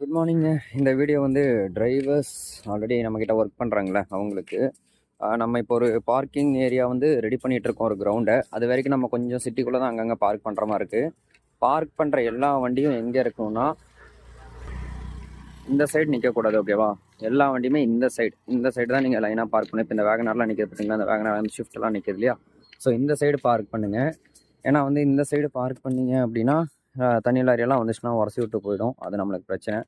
Good மார்னிங்க இந்த video வந்து drivers already நம்மக்கிட்ட ஒர்க் பண்ணுறாங்களே அவங்களுக்கு. நம்ம இப்போ ஒரு பார்க்கிங் ஏரியா வந்து ரெடி பண்ணிகிட்ருக்கோம் இருக்கோம் ஒரு கிரவுண்டை அது வரைக்கும் நம்ம கொஞ்சம் சிட்டிக்குள்ளே தான் அங்கங்கே பார்க் பண்ணுற மாதிரி இருக்குது பார்க் பண்ணுற எல்லா வண்டியும் எங்கே இருக்கும்னா இந்த சைடு நிற்கக்கூடாது ஓகேவா எல்லா வண்டியுமே இந்த சைடு இந்த சைடு தான் நீங்கள் லைனாக பார்க் பண்ணணும் இப்போ இந்த வேகனார்லாம் நிற்கிறது பார்த்தீங்களா இந்த வேகனார் ஷிஃப்ட்லாம் நிற்கிது இல்லையா? ஸோ இந்த சைடு பார்க் பண்ணுங்கள் ஏன்னா வந்து இந்த சைடு பார்க் பண்ணீங்க அப்படின்னா தண்ணி லாரியெல்லாம் வந்துச்சுன்னா உரசி விட்டு போயிடும். அது நம்மளுக்கு பிரச்சனை.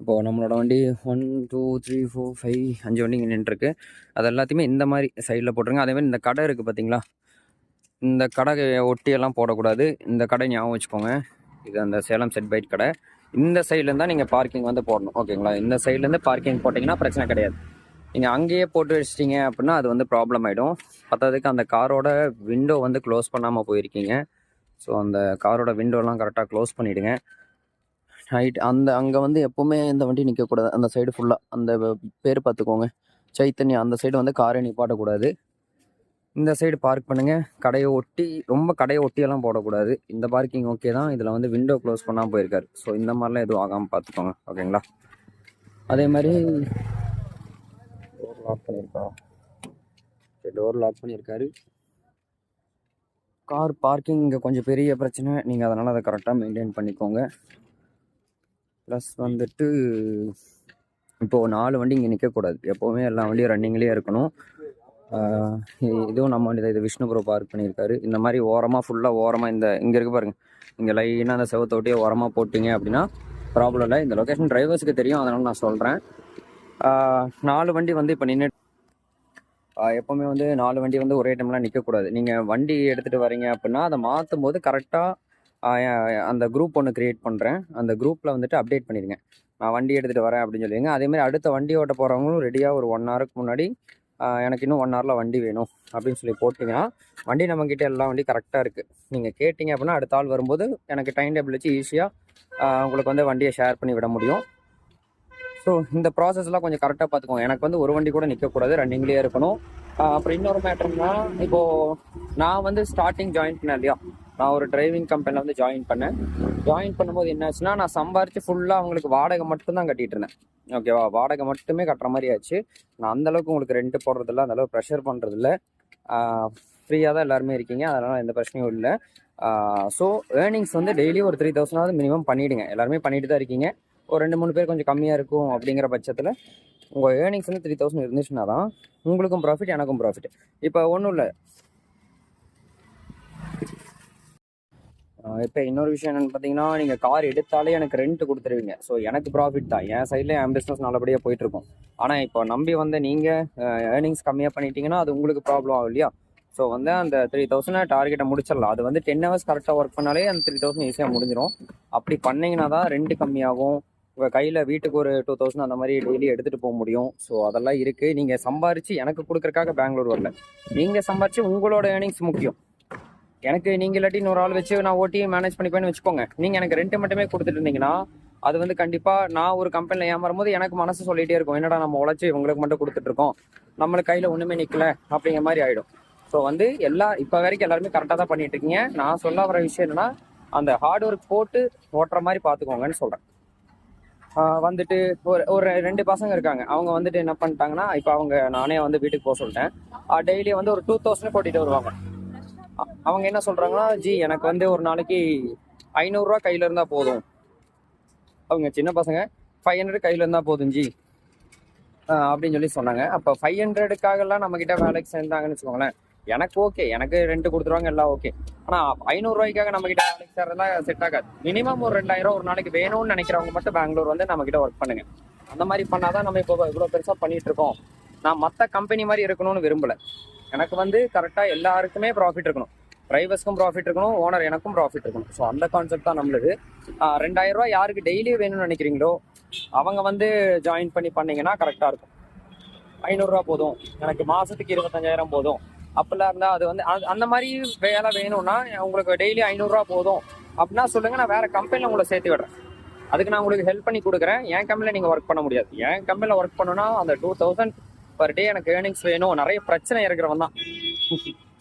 இப்போது நம்மளோட வண்டி one two three four five அஞ்சு வண்டி இங்கே நின்றுருக்கு. அது எல்லாத்தையுமே இந்த மாதிரி சைடில் போட்டுருங்க அதேமாதிரி இந்த கடை இருக்குது பார்த்தீங்களா இந்த கடை ஒட்டியெல்லாம் போடக்கூடாது. இந்த கடை ஞாபகம் வச்சுக்கோங்க. இது அந்த சேலம் செட் பைட் கடை. இந்த சைட்லேருந்தான் நீங்கள் பார்க்கிங் வந்து போடணும். ஓகேங்களா இந்த சைட்லேருந்து பார்க்கிங் போட்டிங்கன்னா பிரச்சனை கிடையாது. நீங்கள் அங்கேயே போட்டு வச்சிட்டிங்க அப்படின்னா அது வந்து ப்ராப்ளம் ஆகிடும் பத்தாததுக்கு அந்த காரோட விண்டோ வந்து க்ளோஸ் பண்ணாமல் போயிருக்கீங்க. ஸோ அந்த காரோட விண்டோலாம் கரெக்டாக க்ளோஸ் பண்ணிவிடுங்க நைட் அந்த அங்கே வந்து எப்போவுமே இந்த வண்டி நிற்கக்கூடாது அந்த சைடு ஃபுல்லாக அந்த பேர் பார்த்துக்கோங்க. சைத்தன்யா அந்த சைடு வந்து காரை நிப்பாட்டக்கூடாது. இந்த சைடு பார்க் பண்ணுங்கள் கடையை ஒட்டி ரொம்ப கடையை ஒட்டியெல்லாம் போடக்கூடாது. இந்த பார்க்கிங் ஓகே தான். இதில் வந்து விண்டோ க்ளோஸ் பண்ணாமல் போயிருக்காரு. ஸோ இந்த மாதிரிலாம் எதுவும் ஆகாமல் பார்த்துக்கோங்க. ஓகேங்களா அதே மாதிரி டோர் லாக் பண்ணியிருக்கா? சரி டோர் லாக் பண்ணியிருக்காரு. கார் பார்க்கிங் இங்கே கொஞ்சம் பெரிய பிரச்சனை. நீங்கள் அதனால் அதை கரெக்டாக மெயின்டைன் பண்ணிக்கோங்க. ப்ளஸ் வந்துட்டு இப்போது நாலு வண்டி இங்கே நிற்கக்கூடாது எப்போவுமே எல்லா வண்டியும் ரன்னிங்லேயே இருக்கணும். இதுவும் நம்ம வண்டி தான். இது விஷ்ணுபுரோ பார்க் பண்ணியிருக்காரு. இந்த மாதிரி ஓரமாக ஃபுல்லாக ஓரமாக இந்த இங்கே இருக்கு பாருங்கள் இங்கே லைனாக அந்த செவத்தோட்டியே ஓரமாக போட்டிங்க அப்படின்னா ப்ராப்ளம் இல்லை. இந்த லொக்கேஷன் டிரைவர்ஸுக்கு தெரியும். அதனால் நான் சொல்கிறேன் நாலு வண்டி வந்து இப்போ நின்று எப்போவுமே வந்து நாலு வண்டி வந்து ஒரே டைம்லாம் நிற்கக்கூடாது நீங்கள் வண்டி எடுத்துகிட்டு வரீங்க அப்படின்னா அதை மாற்றும் போது கரெக்டாக அந்த குரூப் ஒன்று க்ரியேட் பண்ணுறேன் அந்த குரூப்பில் வந்துட்டு அப்டேட் பண்ணிடுங்க. நான் வண்டி எடுத்துகிட்டு வரேன் அப்படின்னு சொல்லுவீங்க அதேமாதிரி அடுத்த வண்டி ஓட்ட போகிறவங்களும் ரெடியாக ஒரு ஒன் ஹவருக்கு முன்னாடி எனக்கு இன்னும் ஒன் ஹவரில் வண்டி வேணும் அப்படின்னு சொல்லி போட்டிங்கன்னா வண்டி நம்மக்கிட்ட எல்லா வண்டி கரெக்டாக இருக்குது நீங்கள் கேட்டிங்க அப்படின்னா அடுத்த ஆள் வரும்போது எனக்கு டைம் டேபிள் வச்சு ஈஸியாக உங்களுக்கு வந்து வண்டியை ஷேர் பண்ணி விட முடியும். ஸோ இந்த ப்ராசஸ்லாம் கொஞ்சம் கரெக்டாக பார்த்துக்கோங்க. எனக்கு வந்து ஒரு வண்டி கூட நிற்கக்கூடாது ரன்னிங்லேயே இருக்கணும். அப்புறம் இன்னொரு மேட்டர்னா இப்போது நான் வந்து ஸ்டார்டிங் ஜாயின் பண்ணேன் இல்லையா? நான் ஒரு டிரைவிங் கம்பெனியில் வந்து ஜாயின் பண்ணேன். ஜாயின் பண்ணும்போது என்னாச்சுன்னா நான் சம்பாரித்து ஃபுல்லாக அவங்களுக்கு வாடகை மட்டும்தான் கட்டிகிட்டு இருந்தேன். ஓகேவா வாடகை மட்டுமே கட்டுற மாதிரி ஆச்சு. நான் அந்த அளவுக்கு உங்களுக்கு ரெண்ட் போடுறதில்ல அந்தளவுக்கு ப்ரெஷர் பண்ணுறதில்ல ஃப்ரீயாக தான் எல்லாருமே இருக்கீங்க. அதனால் எந்த பிரச்சனையும் இல்லை. ஸோ ஏர்னிங்ஸ் வந்து டெய்லி ஒரு த்ரீ தௌசண்டாவது மினிமம் பண்ணிவிடுங்க எல்லாருமே பண்ணிட்டு தான் இருக்கீங்க. ஒரு ரெண்டு மூணு பேர் கொஞ்சம் கம்மியாக இருக்கும் அப்படிங்கிற பட்சத்தில் உங்கள் ஏர்னிங்ஸ் வந்து த்ரீ தௌசண்ட் இருந்துச்சுன்னா தான் உங்களுக்கும் ப்ராஃபிட் எனக்கும் ப்ராஃபிட் இப்போ ஒன்றும் இல்லை. இப்போ இன்னொரு விஷயம் என்னென்னு பார்த்தீங்கன்னா நீங்கள் கார் எடுத்தாலே எனக்கு ரெண்ட் கொடுத்துருவீங்க. ஸோ எனக்கு ப்ராஃபிட் தான். என் சைடில் என் பிஸ்னஸ் நல்லபடியாக போயிட்டுருக்கும். ஆனால் இப்போ நம்பி வந்து நீங்கள் ஏர்னிங்ஸ் கம்மியாக பண்ணிட்டீங்கன்னா அது உங்களுக்கு ப்ராப்ளம் ஆகும் இல்லையா? ஸோ வந்து அந்த த்ரீ தௌசண்ட் டார்கெட்டை முடிச்சிடலாம். அது வந்து டென் ஹவர்ஸ் கரெக்டாக ஒர்க் பண்ணாலே அந்த த்ரீ தௌசண்ட் ஈஸியாக முடிஞ்சிடும் அப்படி பண்ணீங்கன்னா தான் ரெண்ட் கம்மியாகும். உங்கள் கையில் வீட்டுக்கு ஒரு டூ தௌசண்ட் அந்த மாதிரி டெய்லி எடுத்துகிட்டு போக முடியும். ஸோ அதெல்லாம் இருக்குது நீங்கள் சம்பாரித்து எனக்கு கொடுக்குறக்காக பெங்களூர் வரல. நீங்கள் சம்பாரித்து உங்களோட ஏர்னிங்ஸ் முக்கியம். எனக்கு நீங்கள் இல்லாட்டி இன்னொரு ஆள் வச்சு நான் ஓட்டி மேனேஜ் பண்ணிப்பேன்னு வச்சுக்கோங்க. நீங்கள் எனக்கு ரெண்ட் மட்டுமே கொடுத்துட்டு இருந்தீங்கன்னா அது வந்து கண்டிப்பாக நான் ஒரு கம்பெனியில் ஏமாறும் போது எனக்கு மனசு சொல்லிகிட்டே இருக்கும். என்னடா நம்ம உழைச்சி இவங்களுக்கு மட்டும் கொடுத்துட்ருக்கோம் நம்மளுக்கு கையில் ஒன்றுமே நிற்கல அப்படிங்கிற மாதிரி ஆகிடும் ஸோ வந்து எல்லா இப்போ வரைக்கும் எல்லாருமே கரெக்டாக தான் பண்ணிட்டு இருக்கீங்க. நான் சொல்ல வர விஷயம் என்னன்னா அந்த ஹார்ட் ஒர்க் போட்டு ஓட்டுற மாதிரி பார்த்துக்கோங்கன்னு சொல்கிறேன் வந்துட்டு ஒரு ஒரு ரெண்டு பசங்க இருக்காங்க. அவங்க வந்துட்டு என்ன பண்ணிட்டாங்கன்னா இப்போ அவங்க நானே வந்து வீட்டுக்கு போக சொல்லிட்டேன். டெய்லி வந்து ஒரு டூ தௌசண்ட் கூட்டிகிட்டு வருவாங்க. அவங்க என்ன சொல்கிறாங்கன்னா ஜி எனக்கு வந்து ஒரு நாளைக்கு ஐநூறுரூவா கையில இருந்தால் போதும். அவங்க சின்ன பசங்க ஃபைவ் ஹண்ட்ரட் கையில் இருந்தால் போதும் ஜி. அப்படின்னு சொல்லி சொன்னாங்க. அப்போ ஃபைவ் ஹண்ட்ரடுக்காகலாம் நம்மக்கிட்ட வேலைக்கு சேர்ந்தாங்கன்னு வச்சுக்கோங்களேன். எனக்கு ஓகே எனக்கு ரெண்ட் கொடுத்துருவாங்க எல்லாம் ஓகே ஆனால் ஐநூறுரூவாய்க்காக நம்ம கிட்ட வேலைக்கு சேர்றதுலாம் செட் ஆகாது. மினிமம் ஒரு ரெண்டாயிரம் ஒரு நாளைக்கு வேணும்னு நினைக்கிறவங்க மட்டும் பெங்களூர் வந்து நம்ம கிட்ட ஒர்க் பண்ணுங்க. அந்த மாதிரி பண்ணாதான் நம்ம இப்போ இவ்வளோ பெருசாக பண்ணிட்டு இருக்கோம். நான் மற்ற கம்பெனி மாதிரி இருக்கணும்னு விரும்பல. எனக்கு வந்து கரெக்டாக எல்லாருக்குமே ப்ராஃபிட் இருக்கணும். டிரைவர்ஸ்க்கும் ப்ராஃபிட் இருக்கணும் ஓனர் எனக்கும் ப்ராஃபிட் இருக்கணும். ஸோ அந்த கான்செப்ட் தான் நம்மளுது. ரெண்டாயிரம் ரூபாய் யாருக்கு டெய்லி வேணும்னு நினைக்கிறீங்களோ அவங்க வந்து ஜாயின் பண்ணி பண்ணீங்கன்னா கரெக்டாக இருக்கும். ஐநூறுரூவா போதும். எனக்கு மாதத்துக்கு இருபத்தஞ்சாயிரம் போதும். அப்படிலாம் இருந்தால் அது வந்து அந்த- அந்த மாதிரி வேலை வேணும்னா உங்களுக்கு டெய்லி ஐநூறுரூவா போதும். அப்படின்னா சொல்லுங்கள் நான் வேறு கம்பெனியில் உங்களை சேர்த்து விடுறேன். அதுக்கு நான் உங்களுக்கு ஹெல்ப் பண்ணி கொடுக்குறேன். என் கம்பெனியில் நீங்கள் ஒர்க் பண்ண முடியாது. என் கம்பெனியில் ஒர்க் பண்ணணும்னா அந்த டூ தௌசண்ட் பர் டே எனக்கு ஏர்னிங்ஸ் வேணும். நிறைய பிரச்சனை இருக்கிறவன் தான்.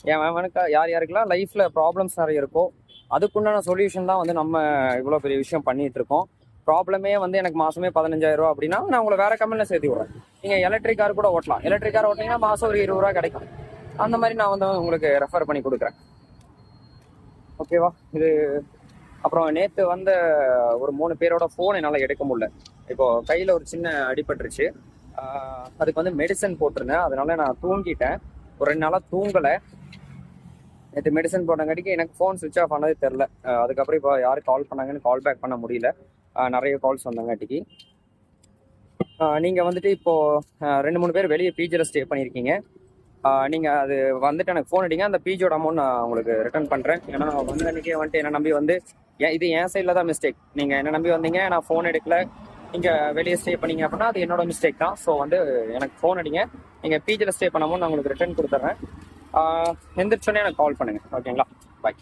என் அவனுக்கு யார் யாருக்கெல்லாம் லைஃப்பில் ப்ராப்ளம்ஸ் நிறைய இருக்கோ அதுக்குண்டான சொல்யூஷன் தான் வந்து நம்ம இவ்வளோ பெரிய விஷயம் பண்ணிகிட்டு இருக்கோம். ப்ராப்ளமே வந்து எனக்கு மாசமே பதினஞ்சாயிரம் ரூபா அப்படின்னா நான் உங்களை வேற கம்பெனியில் சேர்த்து விடுறேன். நீங்கள் எலக்ட்ரிக் கார் கூட ஓட்டலாம். எலக்ட்ரிக் கார் ஓட்டினீங்கன்னா மாதம் ஒரு இருபது ரூபா கிடைக்கும். அந்த மாதிரி நான் வந்து உங்களுக்கு ரெஃபர் பண்ணி கொடுக்குறேன். ஓகேவா இது அப்புறம் நேற்று வந்த ஒரு மூணு பேரோட ஃபோன் என்னால் எடுக்க முடியல. இப்போ கையில் ஒரு சின்ன அடிபட்டுருச்சு. அதுக்கு வந்து மெடிசன் போட்டிருந்தேன். அதனால நான் தூங்கிட்டேன். ஒரு ரெண்டு நாளாக தூங்கலை. நேற்று மெடிசன் போட்டங்காட்டிக்கு எனக்கு ஃபோன் சுவிச் ஆஃப் ஆனதே தெரில அதுக்கப்புறம் இப்போ யார் கால் பண்ணாங்கன்னு கால் பேக் பண்ண முடியல. நிறைய கால்ஸ் வந்தங்காட்டிக்கு. நீங்கள் வந்துட்டு இப்போது ரெண்டு மூணு பேர் வெளியே பிஜியில் ஸ்டே பண்ணியிருக்கீங்க நீங்கள் அது வந்துட்டு எனக்கு ஃபோன் அடிங்க. அந்த பிஜியோட அமௌண்ட் நான் உங்களுக்கு ரிட்டர்ன் பண்ணுறேன் ஏன்னா வந்த அன்றைக்கே வந்துட்டு என்ன நம்பி வந்து ஏன் இது என் சைடில் தான் மிஸ்டேக் நீங்கள் என்ன நம்பி வந்தீங்க நான் ஃபோன் எடுக்கல. நீங்கள் வெளியே ஸ்டே பண்ணீங்க அப்படின்னா அது என்னோட மிஸ்டேக் தான். ஸோ வந்து எனக்கு ஃபோன் அடிங்க. நீங்கள் பிஜியில் ஸ்டே பண்ண அமௌண்ட் நான் உங்களுக்கு ரிட்டர்ன் கொடுத்துட்றேன் எந்திரிச்சோன்னே எனக்கு கால் பண்ணுங்கள் ஓகேங்களா பாய்